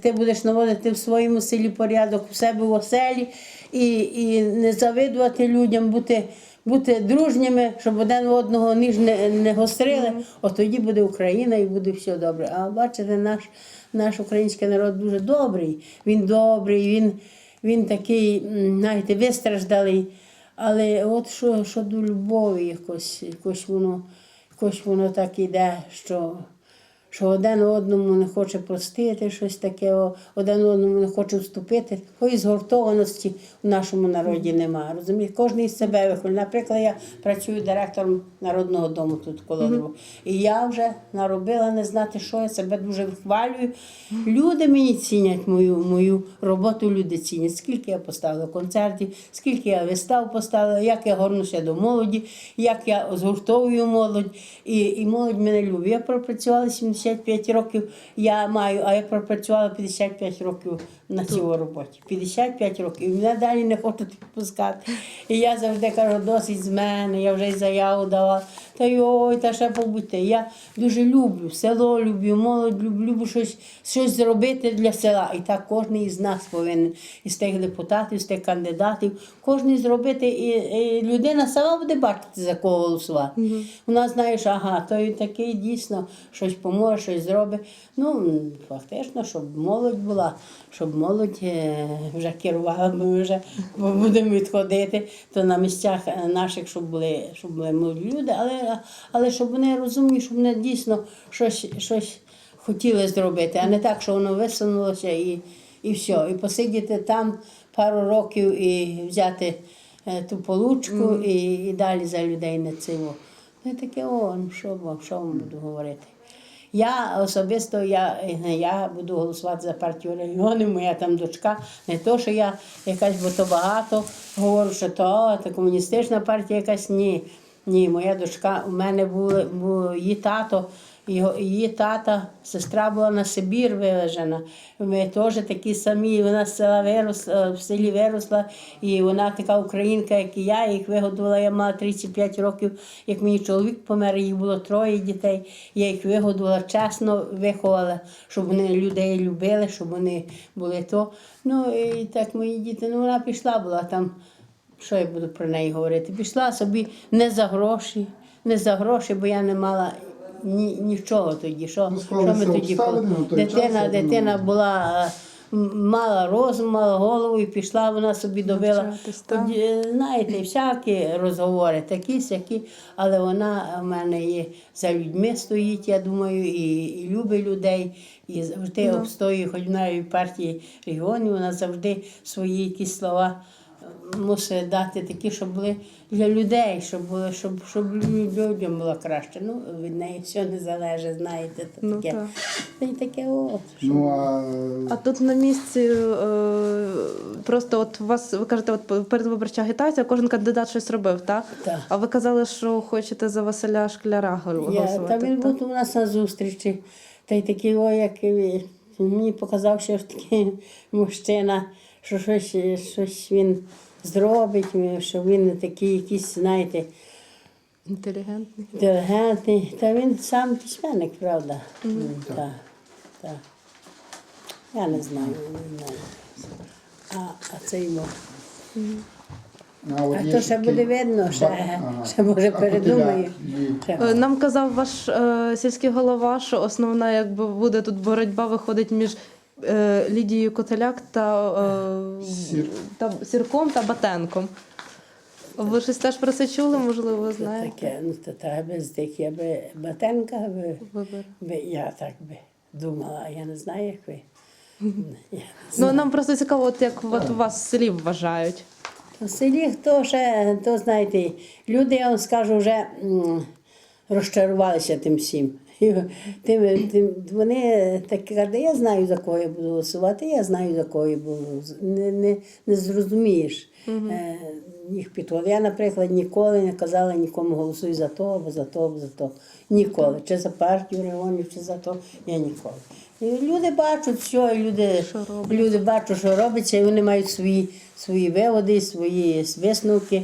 Ти будеш наводити в своєму селі порядок у себе в оселі і, і не завидувати людям, бути, бути дружніми, щоб один одного ніж не, не гострили. От тоді буде Україна і буде все добре. А бачите, наш, наш український народ дуже добрий. Він добрий, він, він такий, знаєте, вистраждалий. Але от що, що до любові якось, якось воно, якось воно так іде, що, що один одному не хоче простити, щось таке, один одному не хоче вступити. Такої згуртованості в нашому народі немає. Розумієте, кожен із себе виходить. Наприклад, я працюю директором народного дому тут коло Львова. І я вже наробила не знати, що я себе дуже вихвалюю. Люди мені цінять мою, мою роботу, люди цінять. Скільки я поставила концертів, скільки я вистав поставила, як я горнуся до молоді, як я згуртовую молодь. І, і молодь мене любить. Я пропрацювала 75 років, я маю, а я пропрацювала 55 років на цій роботі. 55 років. І мене далі не хочуть відпускати. І я завжди кажу, досить з мене, я вже й заяву дала. Та йой, та ще побудьте. Я дуже люблю село, люблю молодь, люблю, люблю щось, щось зробити для села. І так кожен із нас повинен, із тих депутатів, з тих кандидатів, кожен зробити. І, і людина сама буде бачити, за кого голосувати. Вона знає, що ага, той такий дійсно щось поможе, щось зробить. Ну, фактично, щоб молодь була, щоб молодь е, вже керувала, ми вже будемо відходити, то на місцях наших, щоб були, щоб були молоді люди, але, але щоб вони розумні, щоб вони дійсно щось, щось хотіли зробити, а не так, що воно висунулося і, і все. І посидіти там пару років і взяти е, ту получку і, і далі за людей не цього. Ну, таке, о, ну що, вам- що вам буду говорити. Я особисто я, не я буду голосувати за партію регіонів, моя там дочка. Не то, що я якась, бо то багато говорю, що то, то комуністична партія якась. Ні. Ні, моя дочка, у мене були, був її тато, його, її тата, сестра була на Сибір вилежена. Ми теж такі самі, вона з села виросла, в селі виросла, і вона така українка, як і я, їх вигодувала. Я мала 35 років, як мені чоловік помер, їх було троє дітей. Я їх вигодувала, чесно виховала, щоб вони людей любили, щоб вони були то. Ну і так мої діти, ну вона пішла була там. Що я буду про неї говорити? Пішла собі не за гроші, не за гроші, бо я не мала ні, нічого тоді. Що, Ну, що ми тоді обставини коли- на той час, дитина, була. е, Мала розум, мала голову і пішла, вона собі добила. Е, знаєте, всякі розговори, такі сякі, але вона в мене є за людьми стоїть, я думаю, і, і любить людей, і завжди обстоює, хоч вона і в партії регіонів, вона завжди свої якісь слова мусить дати такі, щоб були для людей, щоб були, щоб, щоб людям було краще. Ну, від неї все не залежить, знаєте, то Ну, таке. так. Та й таке от. Ну, а А тут на місці е, просто от у вас, ви кажете, от передвиборча агітація, кожен кандидат щось робив, так? Так. А ви казали, що хочете за Василя Шкляра Я, голосувати. та він так? був у нас на зустрічі. Та й такий, о, як і- мені показав, що такий мужчина, що щось, щось він зробить, що він не такий якийсь, знаєте, Інтелігентний. інтелігентний. Та він сам письменник, правда? Так, так. Я не знаю, не знаю. А, а це йому. а, от А є то ще буде видно, ще, ага. ще може передумає. Е, Нам казав ваш е, сільський голова, що основна якби буде тут боротьба виходить між Лідією Котеляк та, е, Сір. та Сірком та Батенком. Ви щось теж про це чули, можливо, знаєте? таке, ну то треба з тих, я би Батенка би, Вибір. би, я так би думала, я не знаю, як ви. Я Ну нам просто цікаво, от як от у вас в селі вважають. В селі хто ще, то знаєте, люди, я вам скажу, вже м, розчарувалися тим всім. Тим, тим, вони такі кажуть, я знаю, за кого я буду голосувати, я знаю, за кого я буду. Не, не, не зрозумієш е, їх підход. Я, наприклад, ніколи не казала нікому голосуй за то, або за то, або за то. Ніколи. Чи за партію регіонів, чи за то, я ніколи. І люди бачать все, і люди, люди бачать, що робиться, і вони мають свої, свої виводи, свої висновки.